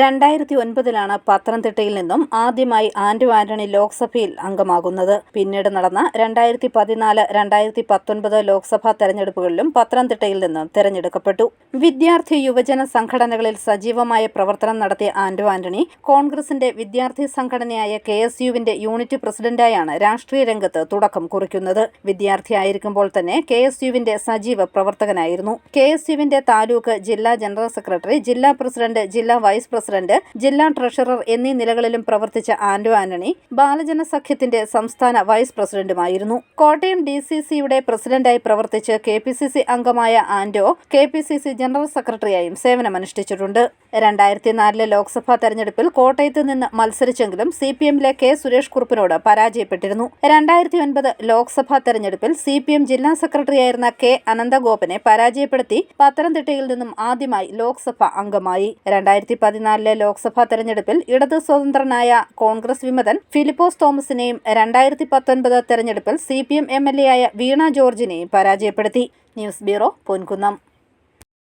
രണ്ടായിരത്തി ഒൻപതിലാണ് പത്തനംതിട്ടയിൽ നിന്നും ആദ്യമായി ആന്റു ആന്റണി ലോക്സഭയിൽ അംഗമാകുന്നത്. പിന്നീട് നടന്ന രണ്ടായിരത്തി പതിനാല് രണ്ടായിരത്തി പത്തൊൻപത് ലോക്സഭാ തെരഞ്ഞെടുപ്പുകളിലും പത്തനംതിട്ടയിൽ നിന്ന് തെരഞ്ഞെടുക്കപ്പെട്ടു. വിദ്യാർത്ഥി യുവജന സംഘടനകളിൽ സജീവമായ പ്രവർത്തനം നടത്തിയ ആന്റു ആന്റണി കോൺഗ്രസിന്റെ വിദ്യാർത്ഥി സംഘടനയായ കെ എസ് യുവിന്റെ യൂണിറ്റ് പ്രസിഡന്റായാണ് രാഷ്ട്രീയ രംഗത്ത് തുടക്കം കുറിക്കുന്നത്. വിദ്യാർത്ഥിയായിരിക്കുമ്പോൾ തന്നെ കെ എസ് യുവിന്റെ സജീവ പ്രവർത്തകനായിരുന്നു. കെ എസ് യുവിന്റെ താലൂക്ക് ജില്ലാ ജനറൽ സെക്രട്ടറി ജില്ലാ പ്രസിഡന്റ് ജില്ലാ വൈസ് പ്രസിഡന്റ് ജില്ലാ ട്രഷറർ എന്നീ നിലകളിലും പ്രവർത്തിച്ച ആന്റോ ആന്റണി ബാലജന സഖ്യത്തിന്റെ സംസ്ഥാന വൈസ് പ്രസിഡന്റുമായിരുന്നു. കോട്ടയം ഡി സി സിയുടെ പ്രസിഡന്റായി പ്രവർത്തിച്ച് കെ പി സി സി അംഗമായ Anto K P C C general സെക്രട്ടറിയായും സേവനമനുഷ്ഠിച്ചിട്ടുണ്ട്. രണ്ടായിരത്തി നാലിലെ ലോക്സഭാ തെരഞ്ഞെടുപ്പിൽ കോട്ടയത്ത് നിന്ന് മത്സരിച്ചെങ്കിലും സി പി എമ്മിലെ കെ സുരേഷ് കുറുപ്പിനോട് പരാജയപ്പെട്ടിരുന്നു. രണ്ടായിരത്തി ഒൻപത് ലോക്സഭാ തെരഞ്ഞെടുപ്പിൽ സി പി എം ജില്ലാ സെക്രട്ടറിയായിരുന്ന കെ അനന്തഗോപനെ പരാജയപ്പെടുത്തി പത്തനംതിട്ടയിൽ നിന്നും ആദ്യമായി ലോക്സഭ അംഗമായി. രണ്ടായിരത്തി പതിനാലിലെ ലോക്സഭാ തെരഞ്ഞെടുപ്പിൽ ഇടത് സ്വതന്ത്രനായ കോൺഗ്രസ് വിമതൻ ഫിലിപ്പോസ് തോമസിനെയും രണ്ടായിരത്തി പത്തൊൻപത് തെരഞ്ഞെടുപ്പിൽ C P M M L A ആയ വീണ ജോർജിനെയും പരാജയപ്പെടുത്തി. News bureau Ponkunnam.